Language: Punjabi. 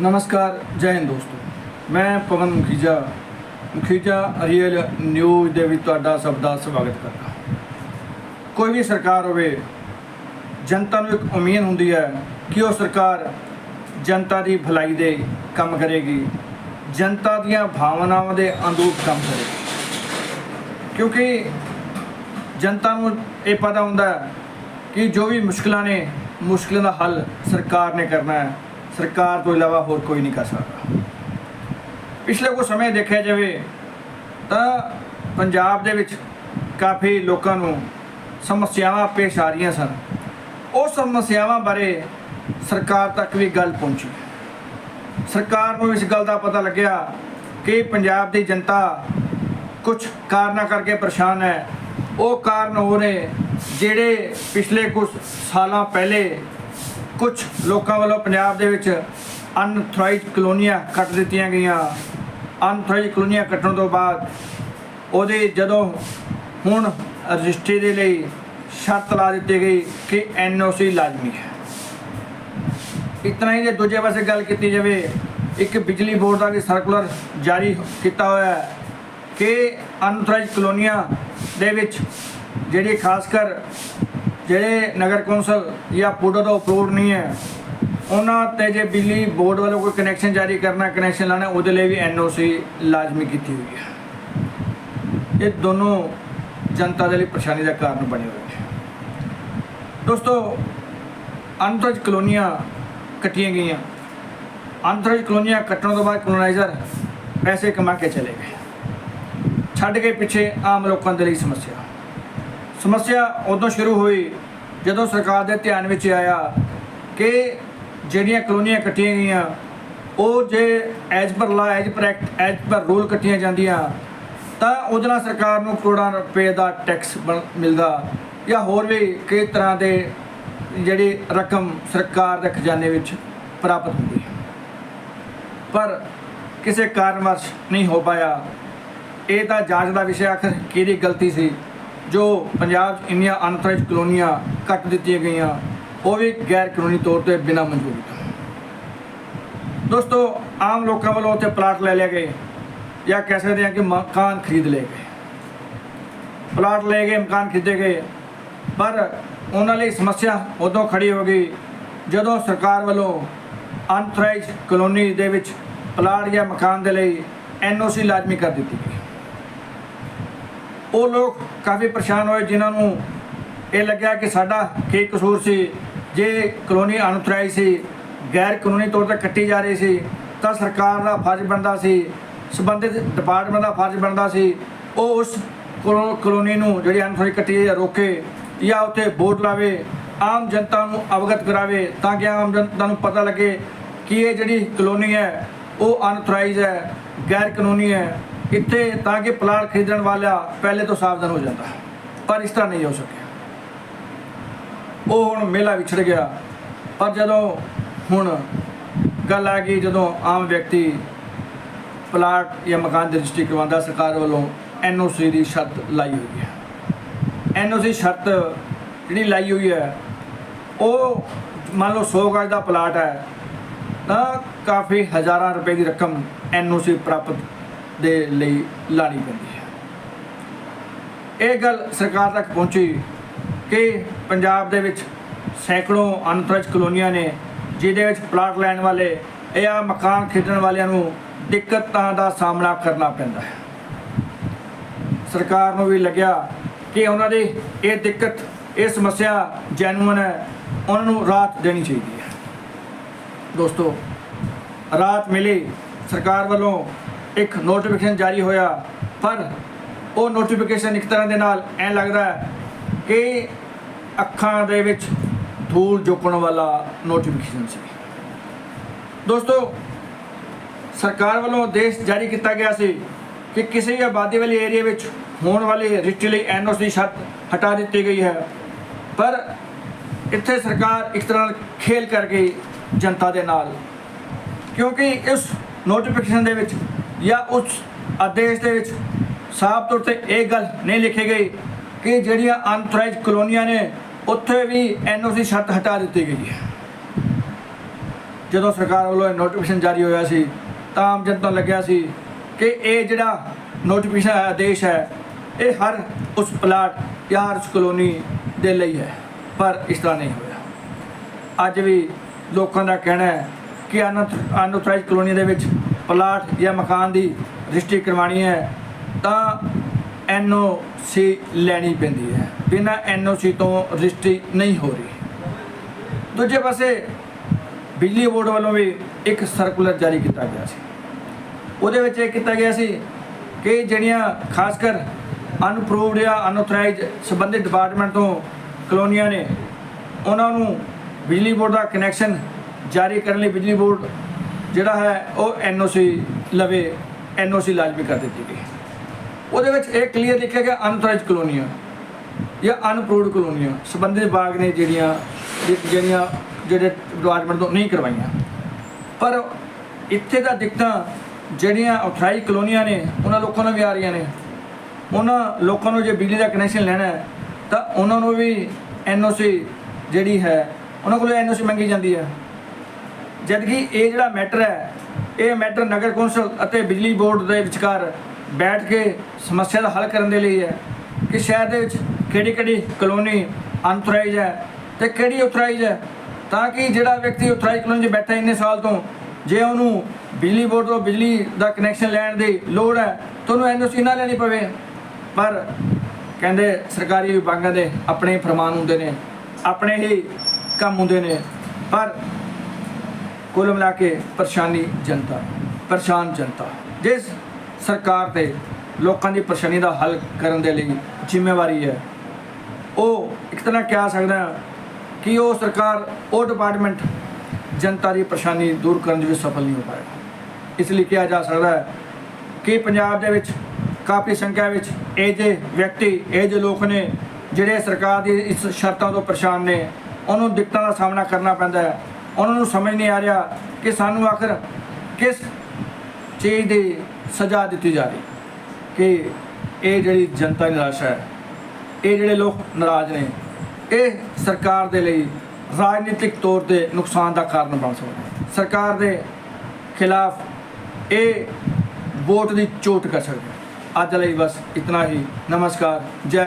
ਨਮਸਕਾਰ ਜੈ ਹਿੰਦ ਦੋਸਤੋ ਮੈਂ ਪਵਨ ਮੁਖੀਜਾ ਮੁਖੀਜਾ ਰੀਅਲ ਨਿਊਜ਼ ਦੇ ਵਿੱਚ ਤੁਹਾਡਾ ਸਭ ਦਾ ਸਵਾਗਤ ਕਰਦਾ ਕੋਈ ਵੀ ਸਰਕਾਰ ਹੋਵੇ ਜਨਤਾ ਨੂੰ ਇੱਕ ਉਮੀਦ ਹੁੰਦੀ ਹੈ ਕਿ ਉਹ ਸਰਕਾਰ ਜਨਤਾ ਦੀ ਭਲਾਈ ਦੇ ਕੰਮ ਕਰੇਗੀ ਜਨਤਾ ਦੀਆਂ ਭਾਵਨਾਵਾਂ ਦੇ ਅਨੁਰੂਪ ਕੰਮ ਕਰੇਗੀ ਕਿਉਂਕਿ ਜਨਤਾ ਨੂੰ ਇਹ ਪਤਾ ਹੁੰਦਾ ਕਿ ਜੋ ਵੀ ਮੁਸ਼ਕਲਾਂ ਨੇ ਮੁਸ਼ਕਲਾਂ ਦਾ ਹੱਲ ਸਰਕਾਰ ਨੇ ਕਰਨਾ ਹੈ ਸਰਕਾਰ ਤੋਂ ਇਲਾਵਾ ਹੋਰ ਕੋਈ ਨਹੀਂ ਕਰ ਸਕਦਾ। ਪਿਛਲੇ ਕੁਝ ਸਮੇਂ ਦੇਖਿਆ ਜਾਵੇ ਤਾਂ ਪੰਜਾਬ ਦੇ ਵਿੱਚ ਕਾਫੀ ਲੋਕਾਂ ਨੂੰ ਸਮੱਸਿਆਵਾਂ ਪੇਸ਼ ਆ ਰਹੀਆਂ ਸਨ। ਉਹ ਸਮੱਸਿਆਵਾਂ ਬਾਰੇ ਸਰਕਾਰ ਤੱਕ ਵੀ ਗੱਲ ਪਹੁੰਚੀ। ਸਰਕਾਰ ਨੂੰ ਇਸ ਗੱਲ ਦਾ ਪਤਾ ਲੱਗਿਆ ਕਿ ਪੰਜਾਬ ਦੀ ਜਨਤਾ ਕੁਝ ਕਾਰਨਾਂ ਕਰਕੇ ਪਰੇਸ਼ਾਨ ਹੈ। ਉਹ ਕਾਰਨ ਉਹ ਨੇ ਜਿਹੜੇ ਪਿਛਲੇ ਕੁਝ ਸਾਲਾਂ ਪਹਿਲੇ ਕੁਝ ਲੋਕਾਂ ਵੱਲੋਂ ਪੰਜਾਬ ਦੇ ਵਿੱਚ ਅਨਥਰਾਈਜ਼ਡ ਕਲੋਨੀਆਂ ਕੱਟ ਦਿੱਤੀਆਂ ਗਈਆਂ। ਅਨਥਰਾਈਜ਼ਡ ਕਲੋਨੀਆਂ ਕੱਟਣ ਤੋਂ ਬਾਅਦ ਉਹਦੇ ਜਦੋਂ ਹੁਣ ਰਜਿਸਟਰੀ ਦੇ ਲਈ ਸ਼ਰਤ ਲਾ ਦਿੱਤੀ ਗਈ ਕਿ ਐਨਓਸੀ ਲਾਜ਼ਮੀ ਹੈ। ਇਤਨਾ ਹੀ ਜੇ ਦੂਜੇ ਪਾਸੇ ਗੱਲ ਕੀਤੀ ਜਾਵੇ, ਇੱਕ ਬਿਜਲੀ ਬੋਰਡ ਦਾ ਵੀ ਸਰਕੂਲਰ ਜਾਰੀ ਕੀਤਾ ਹੋਇਆ ਹੈ ਕਿ ਅਨਥਰਾਈਜ਼ਡ ਕਲੋਨੀਆਂ ਦੇ ਵਿੱਚ ਜਿਹੜੀ ਖਾਸ ਕਰ ਜਿਹੜੇ ਨਗਰ ਕੌਂਸਲ ਜਾਂ ਪੂਡਾ ਦਾ ਅਪਰੂਵਡ ਨਹੀਂ ਹੈ, ਉਹਨਾਂ ਤੇ ਜੇ ਬਿਜਲੀ ਬੋਰਡ ਵੱਲੋਂ ਕੋਈ ਕਨੈਕਸ਼ਨ ਜਾਰੀ ਕਰਨਾ ਕਨੈਕਸ਼ਨ ਲਾਣਾ ਉਹਦੇ ਲਈ ਵੀ ਐਨਓਸੀ ਲਾਜ਼ਮੀ ਕੀਤੀ ਹੋਈ ਹੈ। ਇਹ ਦੋਨੋਂ ਜਨਤਾ ਦੇ ਲਈ ਪਰੇਸ਼ਾਨੀ ਦਾ ਕਾਰਨ ਬਣੇ ਹੋਏ ਨੇ। ਦੋਸਤੋ ਅਨਥਰਾਈਜ਼ਡ ਕਲੋਨੀਆਂ ਕੱਟੀਆਂ ਗਈਆਂ। ਅਨਥਰਾਈਜ਼ਡ ਕਲੋਨੀਆਂ ਕੱਟਣ ਤੋਂ ਬਾਅਦ ਕਲੋਨਾਈਜ਼ਰ ਪੈਸੇ ਕਮਾ ਕੇ ਚਲੇ ਗਏ। ਛੱਡ ਕੇ ਪਿੱਛੇ ਆਮ ਲੋਕਾਂ ਦੇ ਲਈ ਸਮੱਸਿਆ। ਸਮੱਸਿਆ ਉਦੋਂ ਸ਼ੁਰੂ ਹੋਈ ਜਦੋਂ ਸਰਕਾਰ ਦੇ ਧਿਆਨ ਵਿੱਚ ਆਇਆ ਕਿ ਜਿਹੜੀਆਂ ਕਲੋਨੀਆਂ ਕੱਟੀਆਂ ਗਈਆਂ, ਉਹ ਜੇ ਐਜ਼ ਪਰ ਲਾ as per act as per rule ਕੱਟੀਆਂ ਜਾਂਦੀਆਂ, ਤਾਂ ਉਹਦੇ ਨਾਲ ਸਰਕਾਰ ਨੂੰ ਕਰੋੜਾਂ ਰੁਪਏ ਦਾ ਟੈਕਸ ਮਿਲਦਾ ਜਾਂ ਹੋਰ ਵੀ ਕਈ ਤਰ੍ਹਾਂ ਦੇ ਜਿਹੜੀ ਰਕਮ ਸਰਕਾਰ ਦੇ ਖਜ਼ਾਨੇ ਵਿੱਚ ਪ੍ਰਾਪਤ ਹੁੰਦੀ ਹੈ। ਪਰ ਕਿਸੇ ਕਾਰਨਵਸ਼ ਨਹੀਂ ਹੋ ਪਾਇਆ। ਇਹ ਤਾਂ ਜਾਂਚ ਦਾ ਵਿਸ਼ਾ ਆਖਰ ਕਿਹਦੀ ਗਲਤੀ ਸੀ? ਜੋ ਪੰਜਾਬ 'ਚ ਇੰਨੀਆਂ ਅਨਥਰਾਈਜ਼ ਕਲੋਨੀਆਂ ਕੱਟ ਦਿੱਤੀਆਂ ਗਈਆਂ, ਉਹ ਵੀ ਗੈਰ ਕਾਨੂੰਨੀ ਤੌਰ ਤੇ ਬਿਨਾਂ ਮਨਜ਼ੂਰੀ ਤੋਂ। ਦੋਸਤੋ, ਆਮ ਲੋਕਾਂ ਵੱਲੋਂ ਉੱਥੇ ਪਲਾਟ ਲੈ ਲਿਆ ਗਏ ਜਾਂ ਕਹਿ ਸਕਦੇ ਹਾਂ ਕਿ ਮਕਾਨ ਖਰੀਦ ਲਏ ਗਏ। ਪਲਾਟ ਲੈ ਗਏ, ਮਕਾਨ ਖਰੀਦੇ ਗਏ, ਪਰ ਉਹਨਾਂ ਲਈ ਸਮੱਸਿਆ ਉਦੋਂ ਖੜੀ ਹੋ ਗਈ ਜਦੋਂ ਸਰਕਾਰ ਵੱਲੋਂ ਅਨਥਰਾਈਜ਼ ਕਲੋਨੀ ਦੇ ਵਿੱਚ ਪਲਾਟ ਜਾਂ ਮਕਾਨ ਦੇ ਲਈ ਐਨਓਸੀ ਲਾਜ਼ਮੀ ਕਰ ਦਿੱਤੀ ਗਈ। ਉਹ ਲੋਕ ਕਾਫੀ ਪਰੇਸ਼ਾਨ ਹੋਏ, ਜਿਨ੍ਹਾਂ ਨੂੰ ਇਹ ਲੱਗਿਆ ਕਿ ਸਾਡਾ ਕੀ ਕਸੂਰ ਸੀ। ਜੇ ਕਲੋਨੀ ਅਨਥਰਾਈਜ਼ ਸੀ, ਗੈਰ ਕਾਨੂੰਨੀ ਤੌਰ ਤੇ ਕੱਟੀ ਜਾ ਰਹੀ ਸੀ, ਤਾਂ ਸਰਕਾਰ ਦਾ ਫਰਜ਼ ਬਣਦਾ ਸੀ, ਸੰਬੰਧਿਤ ਡਿਪਾਰਟਮੈਂਟ ਦਾ ਫਰਜ਼ ਬਣਦਾ ਸੀ, ਉਹ ਉਸ ਕਲੋ- ਕਲੋਨੀ ਨੂੰ ਜਿਹੜੀ ਅਨਥਰਾਈਜ਼ ਕੱਟੀ ਹੈ, ਰੋਕੇ ਜਾਂ ਉੱਥੇ ਬੋਰਡ ਲਾਵੇ, ਆਮ ਜਨਤਾ ਨੂੰ ਅਵਗਤ ਕਰਾਵੇ, ਤਾਂ ਕਿ ਆਮ ਜਨਤਾ ਨੂੰ ਪਤਾ ਲੱਗੇ ਕਿ ਇਹ ਜਿਹੜੀ ਕਲੋਨੀ ਹੈ, ਉਹ ਅਨਥਰਾਈਜ਼ ਹੈ, ਗੈਰ ਕਾਨੂੰਨੀ ਹੈ। ਇੱਥੇ ਤਾਂ ਕਿ ਪਲਾਟ ਖਰੀਦਣ ਵਾਲਾ ਪਹਿਲੇ ਤੋਂ ਸਾਵਧਾਨ ਹੋ ਜਾਂਦਾ ਪਰ ਇਸ ਤਰ੍ਹਾਂ ਨਹੀਂ ਹੋ ਸਕਿਆ। ਉਹ ਹੁਣ ਮੇਲਾ ਵਿਛੜ ਗਿਆ, ਪਰ ਜਦੋਂ ਹੁਣ ਗੱਲ ਆ ਗਈ, ਜਦੋਂ ਆਮ ਵਿਅਕਤੀ ਪਲਾਟ ਜਾਂ ਮਕਾਨ ਦੀ ਰਜਿਸਟਰੀ ਕਰਵਾਉਂਦਾ ਸਰਕਾਰ ਵੱਲੋਂ ਐਨਓਸੀ ਦੀ ਸ਼ਰਤ ਲਾਈ ਹੋਈ ਹੈ। ਐਨਓਸੀ ਸ਼ਰਤ ਜਿਹੜੀ ਲਾਈ ਹੋਈ ਹੈ, ਉਹ ਮੰਨ ਲਓ 100 ਗਜ ਦਾ ਪਲਾਟ ਹੈ, ਤਾਂ ਕਾਫੀ ਹਜ਼ਾਰਾਂ ਰੁਪਏ ਦੀ ਰਕਮ ਐਨਓਸੀ ਪ੍ਰਾਪਤ ਦੇ ਲਈ ਲਾਣੀ ਪੈਂਦੀ ਹੈ। ਇਹ ਗੱਲ ਸਰਕਾਰ ਤੱਕ ਪਹੁੰਚੀ ਕਿ ਪੰਜਾਬ ਦੇ ਵਿੱਚ ਸੈਂਕੜੋਂ ਅਨਥਰਾਈਜ਼ਡ ਕਲੋਨੀਆਂ ਨੇ, ਜਿਹਦੇ ਵਿੱਚ ਪਲਾਟ ਲੈਣ ਵਾਲੇ ਜਾਂ ਮਕਾਨ ਖਰੀਦਣ ਵਾਲਿਆਂ ਨੂੰ ਦਿੱਕਤਾਂ ਦਾ ਸਾਹਮਣਾ ਕਰਨਾ ਪੈਂਦਾ ਹੈ। ਸਰਕਾਰ ਨੂੰ ਵੀ ਲੱਗਿਆ ਕਿ ਉਹਨਾਂ ਦੀ ਇਹ ਦਿੱਕਤ, ਇਹ ਸਮੱਸਿਆ ਜੈਨੂਇਨ ਹੈ, ਉਹਨਾਂ ਨੂੰ ਰਾਹਤ ਦੇਣੀ ਚਾਹੀਦੀ ਹੈ। ਦੋਸਤੋ, ਰਾਹਤ ਮਿਲੀ ਸਰਕਾਰ ਵੱਲੋਂ ਇੱਕ ਨੋਟੀਫਿਕੇਸ਼ਨ ਜਾਰੀ ਹੋਇਆ, ਪਰ ਉਹ ਨੋਟੀਫਿਕੇਸ਼ਨ ਇੱਕ ਤਰ੍ਹਾਂ ਦੇ ਨਾਲ ਐਂ ਲੱਗਦਾ ਹੈ ਕਿ ਅੱਖਾਂ ਦੇ ਵਿੱਚ ਧੂਲ ਚੁੱਕਣ ਵਾਲਾ ਨੋਟੀਫਿਕੇਸ਼ਨ ਸੀ। ਦੋਸਤੋ, ਸਰਕਾਰ ਵੱਲੋਂ ਆਦੇਸ਼ ਜਾਰੀ ਕੀਤਾ ਗਿਆ ਸੀ ਕਿ ਕਿਸੇ ਵੀ ਆਬਾਦੀ ਵਾਲੇ ਏਰੀਆ ਵਿੱਚ ਹੋਣ ਵਾਲੀ ਰਜਿਸਟਰੀ ਲਈ ਐਨਓਸੀ ਦੀ ਸ਼ਰਤ ਹਟਾ ਦਿੱਤੀ ਗਈ ਹੈ। ਪਰ ਇੱਥੇ ਸਰਕਾਰ ਇੱਕ ਤਰ੍ਹਾਂ ਨਾਲ ਖੇਲ ਕਰ ਗਈ ਜਨਤਾ ਦੇ ਨਾਲ, ਕਿਉਂਕਿ ਇਸ ਨੋਟੀਫਿਕੇਸ਼ਨ ਦੇ ਵਿੱਚ ਜਾਂ ਉਸ ਆਦੇਸ਼ ਦੇ ਵਿੱਚ ਸਾਫ਼ ਤੌਰ ਤੇ ਇਹ ਗੱਲ ਨਹੀਂ ਲਿਖੀ ਗਈ ਕਿ ਜਿਹੜੀਆਂ ਅਨਥਰਾਈਜ਼ਡ ਕਲੋਨੀਆਂ ਨੇ, ਉੱਥੇ ਵੀ ਐਨਓਸੀ ਛੱਤ ਹਟਾ ਦਿੱਤੀ ਗਈ ਹੈ। ਜਦੋਂ ਸਰਕਾਰ ਵੱਲੋਂ ਇਹ ਨੋਟੀਫਿਕੇਸ਼ਨ ਜਾਰੀ ਹੋਇਆ ਸੀ, ਤਾਂ ਆਮ ਜਨਤਾ ਨੂੰ ਲੱਗਿਆ ਸੀ ਕਿ ਇਹ ਜਿਹੜਾ ਨੋਟੀਫਿਕੇਸ਼ਨ ਆਦੇਸ਼ ਹੈ, ਇਹ ਹਰ ਉਸ ਪਲਾਟ ਜਾਂ ਉਸ ਕਲੋਨੀ ਦੇ ਲਈ ਹੈ, ਪਰ ਇਸ ਤਰ੍ਹਾਂ ਨਹੀਂ ਹੋਇਆ। ਅੱਜ ਵੀ ਲੋਕਾਂ ਦਾ ਕਹਿਣਾ ਹੈ ਕਿ ਅਨਆਥੋਰਾਈਜ਼ ਕਲੋਨੀ ਦੇ ਵਿੱਚ ਪਲਾਟ ਜਾਂ ਮਕਾਨ ਦੀ ਰਜਿਸਟਰੀ ਕਰਵਾਉਣੀ ਹੈ, ਤਾਂ ਐਨਓਸੀ ਲੈਣੀ ਪੈਂਦੀ ਹੈ। ਬਿਨਾਂ ਐਨਓਸੀ ਤੋਂ ਰਜਿਸਟਰੀ ਨਹੀਂ ਹੋ ਰਹੀ। ਦੂਜੇ ਪਾਸੇ ਬਿਜਲੀ ਬੋਰਡ ਵੱਲੋਂ ਵੀ ਇੱਕ ਸਰਕੂਲਰ ਜਾਰੀ ਕੀਤਾ ਗਿਆ ਸੀ। ਉਹਦੇ ਵਿੱਚ ਇਹ ਕੀਤਾ ਗਿਆ ਸੀ ਕਿ ਜਿਹੜੀਆਂ ਖਾਸ ਕਰ ਅਨਪਰੂਵਡ ਜਾਂ ਅਨਆਥੋਰਾਈਜ਼ ਸੰਬੰਧਿਤ ਡਿਪਾਰਟਮੈਂਟ ਤੋਂ ਕਲੋਨੀਆਂ ਨੇ, ਉਹਨਾਂ ਨੂੰ ਬਿਜਲੀ ਬੋਰਡ ਦਾ ਕਨੈਕਸ਼ਨ ਜਾਰੀ ਕਰਨ ਲਈ ਬਿਜਲੀ ਬੋਰਡ ਜਿਹੜਾ ਹੈ ਉਹ ਐਨਓਸੀ ਲਵੇ ਐਨਓਸੀ ਲਾਜ਼ਮੀ ਕਰ ਦਿੱਤੀ ਗਈ। ਉਹਦੇ ਵਿੱਚ ਇਹ ਕਲੀਅਰ ਲਿਖਿਆ ਗਿਆ ਅਨਆਥੋਰਾਈਜ਼ ਕਲੋਨੀਆਂ ਜਾਂ ਅਨਪਰੂਵਡ ਕਲੋਨੀਆਂ ਸੰਬੰਧਿਤ ਵਿਭਾਗ ਨੇ ਜਿਹੜੀਆਂ ਜਿਹੜੀਆਂ, ਜਿਹੜੇ ਡਿਪਾਰਟਮੈਂਟ ਤੋਂ ਨਹੀਂ ਕਰਵਾਈਆਂ। ਪਰ ਇੱਥੇ ਦਾ ਦਿੱਕਤਾਂ ਜਿਹੜੀਆਂ ਆਥੋਰਾਈਜ਼ ਕਲੋਨੀਆਂ ਨੇ, ਉਹਨਾਂ ਲੋਕਾਂ ਨੂੰ ਵੀ ਆ ਰਹੀਆਂ ਨੇ। ਉਹਨਾਂ ਲੋਕਾਂ ਨੂੰ ਜੇ ਬਿਜਲੀ ਦਾ ਕਨੈਕਸ਼ਨ ਲੈਣਾ ਹੈ, ਤਾਂ ਉਹਨਾਂ ਨੂੰ ਵੀ ਐਨਓਸੀ ਜਿਹੜੀ ਹੈ, ਉਹਨਾਂ ਕੋਲ ਐਨਓਸੀ ਮੰਗੀ ਜਾਂਦੀ ਹੈ। ਜਦਕਿ ਇਹ ਜਿਹੜਾ ਮੈਟਰ ਹੈ, ਇਹ ਮੈਟਰ ਨਗਰ ਕੌਂਸਲ ਅਤੇ ਬਿਜਲੀ ਬੋਰਡ ਦੇ ਵਿਚਕਾਰ ਬੈਠ ਕੇ ਸਮੱਸਿਆ ਦਾ ਹੱਲ ਕਰਨ ਦੇ ਲਈ ਹੈ ਕਿ ਸ਼ਹਿਰ ਦੇ ਵਿੱਚ ਕਿਹੜੀ ਕਿਹੜੀ ਕਲੋਨੀ ਅਨਥੋਰਾਈਜ਼ ਹੈ ਤੇ ਕਿਹੜੀ ਆਥੋਰਾਈਜ਼ ਹੈ ਤਾਂ ਕਿ ਜਿਹੜਾ ਵਿਅਕਤੀ ਆਥੋਰਾਈਜ਼ ਕਲੋਨੀ 'ਚ ਬੈਠਾ ਇੰਨੇ ਸਾਲ ਤੋਂ, ਜੇ ਉਹਨੂੰ ਬਿਜਲੀ ਬੋਰਡ ਤੋਂ ਬਿਜਲੀ ਦਾ ਕਨੈਕਸ਼ਨ ਲੈਣ ਦੀ ਲੋੜ ਹੈ ਤਾਂ ਉਹਨੂੰ ਐਨਓਸੀ ਨਾ ਲੈਣੀ ਪਵੇ। ਪਰ ਕਹਿੰਦੇ ਸਰਕਾਰੀ ਵਿਭਾਗਾਂ ਦੇ ਆਪਣੇ ਫਰਮਾਨ ਹੁੰਦੇ ਨੇ, ਆਪਣੇ ਹੀ ਕੰਮ ਹੁੰਦੇ ਨੇ। ਪਰ ਕੁੱਲ ਮਿਲਾ ਕੇ ਪਰੇਸ਼ਾਨੀ ਜਨਤਾ, ਪਰੇਸ਼ਾਨ ਜਨਤਾ। ਜਿਸ ਸਰਕਾਰ ਤੇ ਲੋਕਾਂ ਦੀ ਪਰੇਸ਼ਾਨੀ ਦਾ ਹੱਲ ਕਰਨ ਦੇ ਲਈ ਜ਼ਿੰਮੇਵਾਰੀ ਹੈ, ਉਹ ਇੱਕ ਤਰ੍ਹਾਂ ਕਹਿ ਸਕਦਾ ਕਿ ਉਹ ਸਰਕਾਰ, ਉਹ ਡਿਪਾਰਟਮੈਂਟ ਜਨਤਾ ਦੀ ਪਰੇਸ਼ਾਨੀ ਦੂਰ ਕਰਨ ਵਿੱਚ ਸਫਲ ਨਹੀਂ ਹੋ ਪਾਏਗਾ ਇਸ ਲਈ ਕਿਹਾ ਜਾ ਸਕਦਾ ਹੈ ਕਿ ਪੰਜਾਬ ਦੇ ਵਿੱਚ ਕਾਫੀ ਸੰਖਿਆ ਵਿੱਚ ਇਹ ਜੇ ਵਿਅਕਤੀ, ਇਹ ਜੇ ਲੋਕ ਨੇ ਜਿਹੜੇ ਸਰਕਾਰ ਦੀ ਇਸ ਸ਼ਰਤਾਂ ਤੋਂ ਪਰੇਸ਼ਾਨ ਨੇ, ਉਹਨੂੰ ਦਿੱਕਤਾਂ ਦਾ ਸਾਹਮਣਾ ਕਰਨਾ ਪੈਂਦਾ ਹੈ। ਉਹਨਾਂ ਨੂੰ ਸਮਝ ਨਹੀਂ ਆ ਰਿਹਾ ਕਿ ਸਾਨੂੰ ਆਖਰ ਕਿਸ ਚੀਜ਼ ਦੀ ਸਜ਼ਾ ਦਿੱਤੀ ਜਾ ਰਹੀ ਕਿ ਇਹ ਜਿਹੜੀ ਜਨਤਾ ਦੀ ਨਿਰਾਸ਼ਾ ਹੈ, ਇਹ ਜਿਹੜੇ ਲੋਕ ਨਾਰਾਜ਼ ਨੇ, ਇਹ ਸਰਕਾਰ ਦੇ ਲਈ ਰਾਜਨੀਤਿਕ ਤੌਰ ਤੇ ਨੁਕਸਾਨ ਦਾ ਕਾਰਨ ਬਣ ਸਕਦਾ ਸਰਕਾਰ ਦੇ ਖਿਲਾਫ ਇਹ ਵੋਟ ਦੀ ਚੋਟ ਕਰ ਸਕਦਾ ਅੱਜ ਲਈ ਬਸ ਇਤਨਾ ਹੀ। ਨਮਸਕਾਰ। ਜੈ